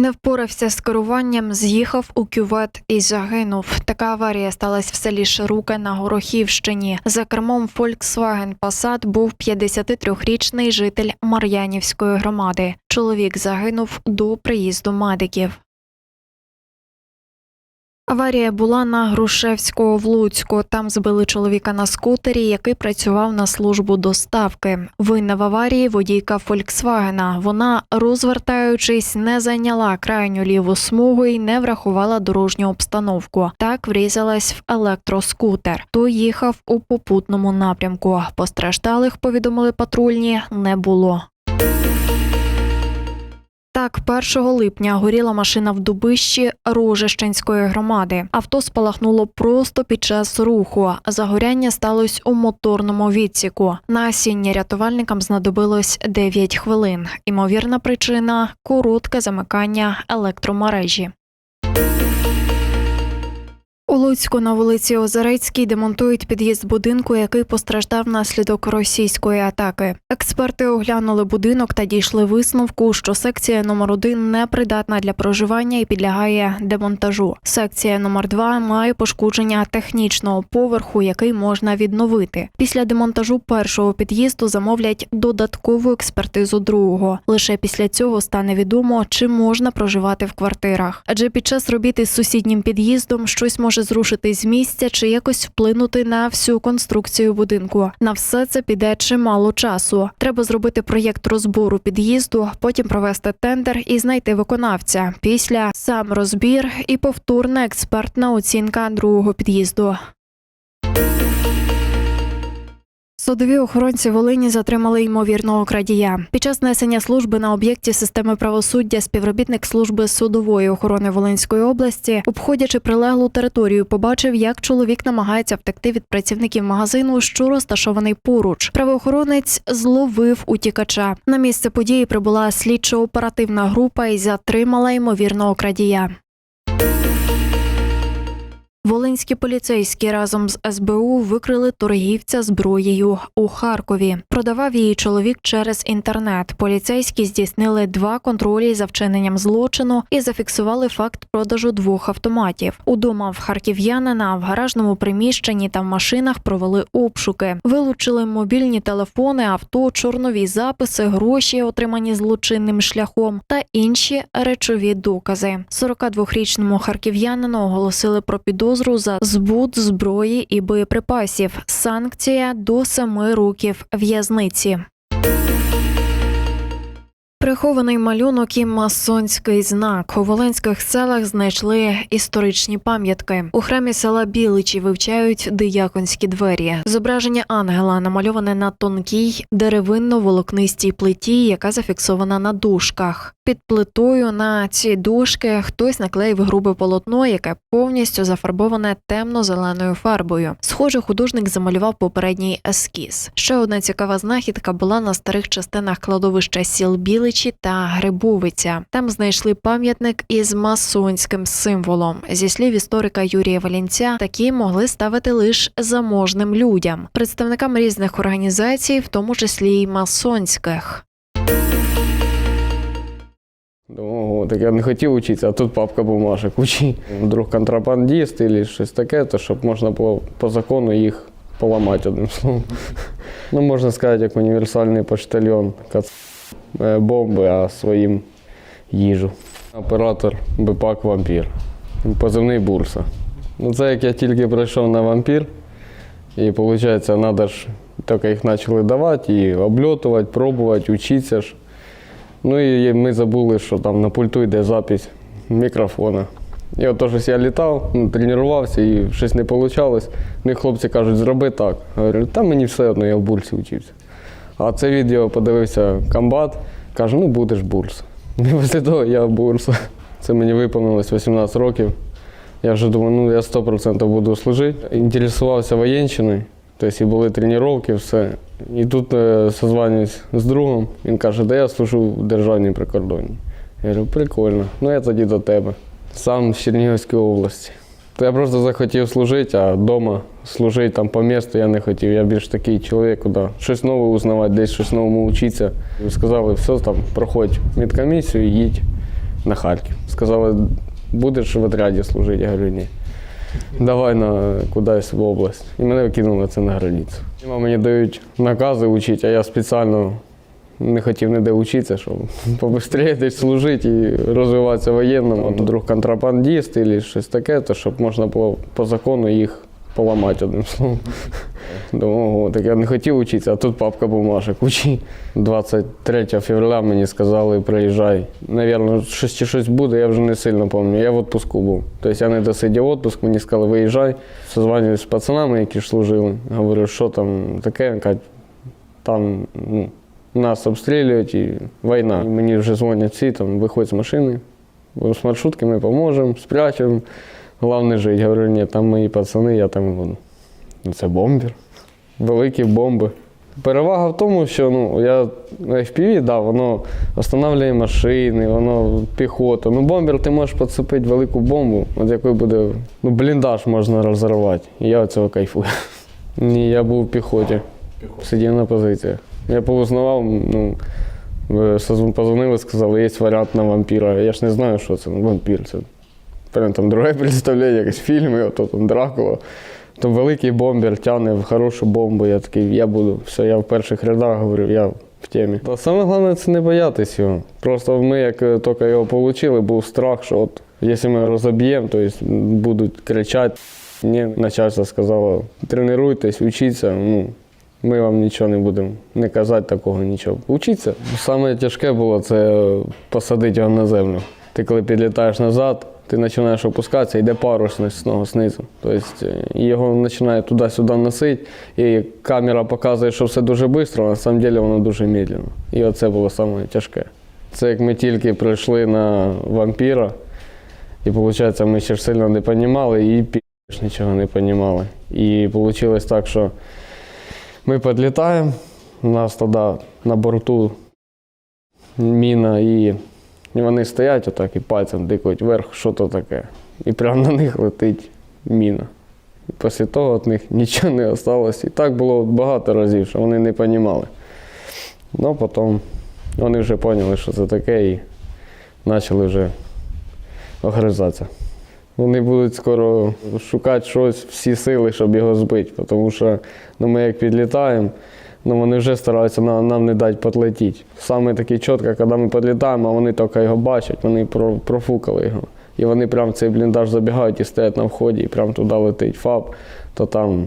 Не впорався з керуванням, з'їхав у кювет і загинув. Така аварія сталася в селі Шируке на Горохівщині. За кермом Volkswagen Passat був 53-річний житель Мар'янівської громади. Чоловік загинув до приїзду медиків. Аварія була на Грушевського в Луцьку. Там збили чоловіка на скутері, який працював на службу доставки. Винна в аварії водійка Фольксвагена. Вона, розвертаючись, не зайняла крайню ліву смугу і не врахувала дорожню обстановку. Так врізалась в електроскутер. Той їхав у попутному напрямку. Постраждалих повідомили патрульні не було. Так, 1 липня горіла машина в Дубищі Рожещенської громади. Авто спалахнуло просто під час руху. Загоряння сталося у моторному відсіку. На осіння рятувальникам знадобилось 9 хвилин. Імовірна причина коротке замикання електромережі. У Луцьку на вулиці Озерецькій демонтують під'їзд будинку, який постраждав внаслідок російської атаки. Експерти оглянули будинок та дійшли висновку, що секція номер 1 не придатна для проживання і підлягає демонтажу. Секція номер 2 має пошкодження технічного поверху, який можна відновити. Після демонтажу першого під'їзду замовлять додаткову експертизу другого. Лише після цього стане відомо, чи можна проживати в квартирах. Адже під час робіт із сусіднім під'їздом щось може зрушити з місця чи якось вплинути на всю конструкцію будинку. На все це піде чимало часу. Треба зробити проєкт розбору під'їзду, потім провести тендер і знайти виконавця. Після сам розбір і повторна експертна оцінка другого під'їзду. Судові охоронці Волині затримали ймовірного крадія. Під час несення служби на об'єкті системи правосуддя співробітник служби судової охорони Волинської області, обходячи прилеглу територію, побачив, як чоловік намагається втекти від працівників магазину, що розташований поруч. Правоохоронець зловив утікача. На місце події прибула слідчо-оперативна група і затримала ймовірного крадія. Волинські поліцейські разом з СБУ викрили торгівця зброєю у Харкові. Продавав її чоловік через інтернет. Поліцейські здійснили два контролі за вчиненням злочину і зафіксували факт продажу двох автоматів. Удома в харків'янина в гаражному приміщенні та в машинах провели обшуки. Вилучили мобільні телефони, авто, чорнові записи, гроші, отримані злочинним шляхом, та інші речові докази. 42-річному харків'янину оголосили про підозру за збут зброї і боєприпасів. Санкція до семи років в'язниці. Прихований малюнок і масонський знак у волинських селах знайшли історичні пам'ятки. У храмі села Біличі вивчають дияконські двері. Зображення ангела намальоване на тонкій деревинно-волокнистій плиті, яка зафіксована на дужках. Під плитою на ці дужки хтось наклеїв грубе полотно, яке повністю зафарбоване темно-зеленою фарбою. Схоже, художник замалював попередній ескіз. Ще одна цікава знахідка була на старих частинах кладовища сіл Біличі та Грибовиця. Там знайшли пам'ятник із масонським символом. Зі слів історика Юрія Валінця, такі могли ставити лише заможним людям, представникам різних організацій, в тому числі й масонських. Думав, о, так я не хотів вчитися, а тут папка бумажок учи. Вдруг контрабандист або щось таке, то щоб можна було по закону їх поламати одним словом. Ну, можна сказати, як універсальний поштальйон. Е, бомби, а своїм їжу. Оператор БПАК Вампір. Позивний бурса. Ну, це як я тільки прийшов на вампір, і виходить, треба ж тільки їх почали давати, і обльотувати, пробувати, вчитися ж. Ну і ми забули, що там на пульту йде запись мікрофона. І от щось я літав, ну, тренувався і щось не вийшло. Мені хлопці кажуть, зроби так. Я говорю, та мені все одно, я в бурсі вчився. А це відео подивився комбат, каже, ну будеш бурса. І після того я бурса. Це мені виповнилось 18 років. Я вже думаю, ну я 100% буду служити. Інтересувався воєнщиною, тобто і були тренування, все. І тут е, созванююсь з другом, він каже, да я служу в державній прикордонні. Я говорю, прикольно, ну я тоді до тебе. Сам з Чернігівської області. То я просто захотів служити, а вдома служити там по місту я не хотів. Я більш такий чоловік, куди щось нове узнавати, десь щось новому вчитися. Сказали, все, там проходь медкомісію, їдь на Харків. Сказали, будеш в отряді служити? Я говорю, ні. Давай на кудись в область. І мене викинули це на границю. Мені дають накази вчити, а я спеціально не хотів ніде вчитися, щоб побыстрее десь служити і розвиватися воєнному. От Вдруг контрабандист або щось таке, то щоб можна було по закону їх поламати одним словом. Думав, так я не хотів вчитися, а тут папка бумажок, учи. 23 февраля мені сказали, приїжджай. Навірно, щось чи щось буде, я вже не сильно пам'ятаю. Я в відпуску був. Тобто я не досидів відпуск, мені сказали, виїжджай. Созванююсь з пацанами, які ж служили. Говорю, що там таке? Каже, там ну, нас обстрілюють і війна. І мені вже дзвонять всі, там, виходь з машини, з маршрутки ми поможемо, спрячемо. Головне жити. Говорю, ні, там мої пацани, я там буду. Ну, Це бомбер. Великі бомби. Перевага в тому, що ну, я FPV, да, воно встановлює машини, воно піхота. Ну, бомбер ти можеш поцепити велику бомбу, от якою буде ну, бліндаж можна розірвати. І я від цього кайфую. Ні, я був в піхоті. Сидів на позиціях. Я повизнавав, ну, позвонили, сказали, є варіант на вампіра. Я ж не знаю, що це. Ну, вампір. Це прям там друге представлення, якісь фільми, ото там Дракула. То великий бомбер тягне в хорошу бомбу. Я такий, я буду. Все, я в перших рядах говорю, я в темі. Та саме головне це не боятись його. Просто ми, як е, тільки його отримали, був страх, що от якщо ми розоб'ємо, то будуть кричати. Ні, начальство сказало, тренуйтесь, учіться. Ну, ми вам нічого не будемо не казати такого нічого. Учіться. Саме тяжке було це посадити його на землю. Ти коли підлітаєш назад, ти починаєш опускатися, йде парусність знову знизу. Тобто його починає туди-сюди носити, і камера показує, що все дуже швидко, а на самом деле воно дуже медленно. І оце було саме тяжке. Це як ми тільки прийшли на вампіра, і виходить, ми ще сильно не розуміли і пі нічого не розуміли. І вийшло так, що ми підлітаємо, у нас тоді на борту міна і вони стоять отак і пальцем дикають вверх, що то таке. І прямо на них летить міна. І після того від них нічого не залишилось. І так було багато разів, що вони не розуміли. Ну, потім вони вже поняли, що це таке, і почали вже огризатися. Вони будуть скоро шукати щось, всі сили, щоб його збити. Тому що ну, ми як підлітаємо, ну, вони вже стараються нам, нам не дати підлетіти. Саме таке чітко, коли ми підлітаємо, а вони тільки його бачать, вони про- профукали його. І вони прямо цей бліндаж забігають і стоять на вході, і прямо туди летить ФАП, то там.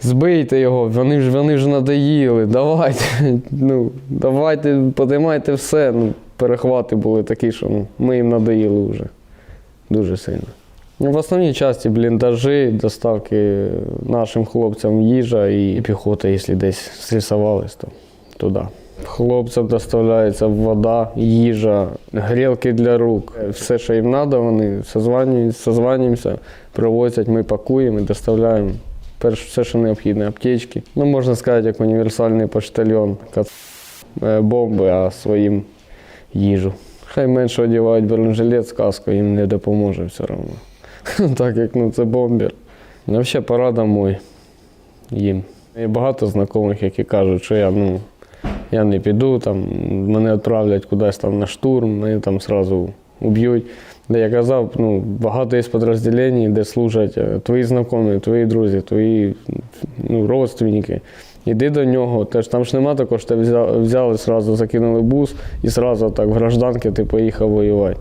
Збийте його, вони ж вони ж надоїли, давайте, ну, давайте, подимайте все. Ну, перехвати були такі, що ну, ми їм надоїли вже дуже сильно. Ну, в основній часті бліндажі, доставки нашим хлопцям їжа і піхота, якщо десь стресувались, то туди. Хлопцям доставляється вода, їжа, грілки для рук. Все, що їм треба, вони созванюють- созванюємося, привозять, ми пакуємо і доставляємо. Перш все, що необхідне, аптечки. Ну, можна сказати, як універсальний поштальйон. Е, Бомби, а своїм їжу. Хай менше одягають бронежилет з каскою, їм не допоможе все одно. Так як ну, це бомбер. Ну, взагалі пора домой їм. Є багато знайомих, які кажуть, що я, ну, я не піду, там, мене відправлять кудись там на штурм, мене там одразу уб'ють. Де я казав, ну, багато є підрозділень, де служать е, твої знайомі, твої друзі, твої ну, родственники. Іди до нього, теж там ж нема такого, що тебе взя- взяли, зразу закинули бус і зразу так в гражданки ти поїхав воювати.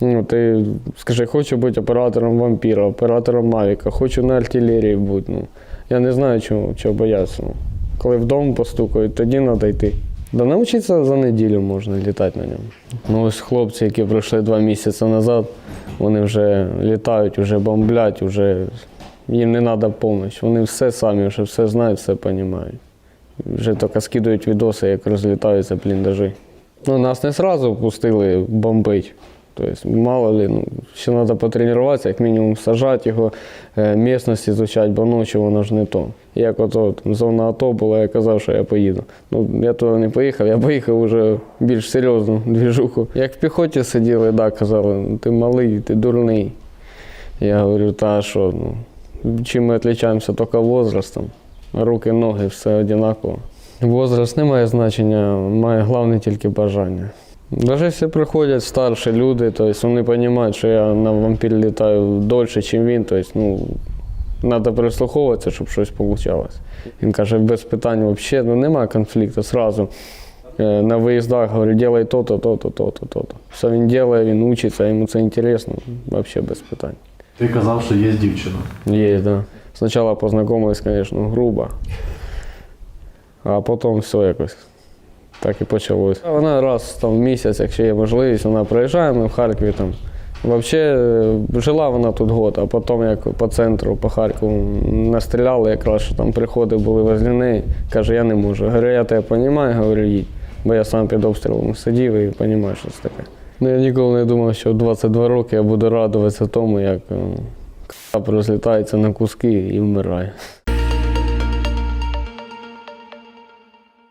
Ну, ти скажи, хочу бути оператором вампіра, оператором Мавіка, хочу на артилерії бути. Ну, я не знаю, чого, чого боятися. Ну, коли вдома постукають, тоді треба йти. Да навчитися за неділю можна літати на ньому. Ну ось хлопці, які пройшли два місяці назад, вони вже літають, вже бомблять, вже їм не треба допомога. Вони все самі, вже все знають, все розуміють. Вже тільки скидують відоси, як розлітаються бліндажі. Ну, нас не одразу пустили бомбить. Тобто, мало ли, ну, ще треба потренуватися, як мінімум сажати його, е, місцевість изучати, бо ночі воно ж не то. Як ото зона АТО була, я казав, що я поїду. Ну, я туди не поїхав, я поїхав вже більш серйозну двіжуху. Як в піхоті сиділи, да, казали, ну, ти малий, ти дурний. Я говорю, та що, ну, чим ми відрізняємося тільки возрастом. Руки, ноги, все однаково. Возраст не має значення, має головне тільки бажання. Даже якщо приходять старші люди, то есть вони розуміють, що я на вампір літаю дольше, ніж він, то есть, ну, треба прислуховуватися, щоб щось вийшло. Він каже, без питань взагалі, ну немає конфлікту, сразу. Е, На виїздах говорю, делай то-то, то-то, то-то, то-то. Все він робить, він учиться, йому це інтересно, взагалі без питань. Ти казав, що є дівчина. Є, да. Спочатку познайомились, звісно, грубо, а потім все якось. Так і почалось. Вона раз там, в місяць, якщо є можливість, вона приїжджає, ми в Харкові там. Взагалі жила вона тут год, а потім як по центру, по Харкову настріляли, якраз що там приходи були возле неї. Каже, я не можу. Говорю, я тебе розумію, говорю, їдь. Бо я сам під обстрілом сидів і розумію, що це таке. Ну, я ніколи не думав, що в 22 роки я буду радуватися тому, як е, к**а розлітається на куски і вмирає.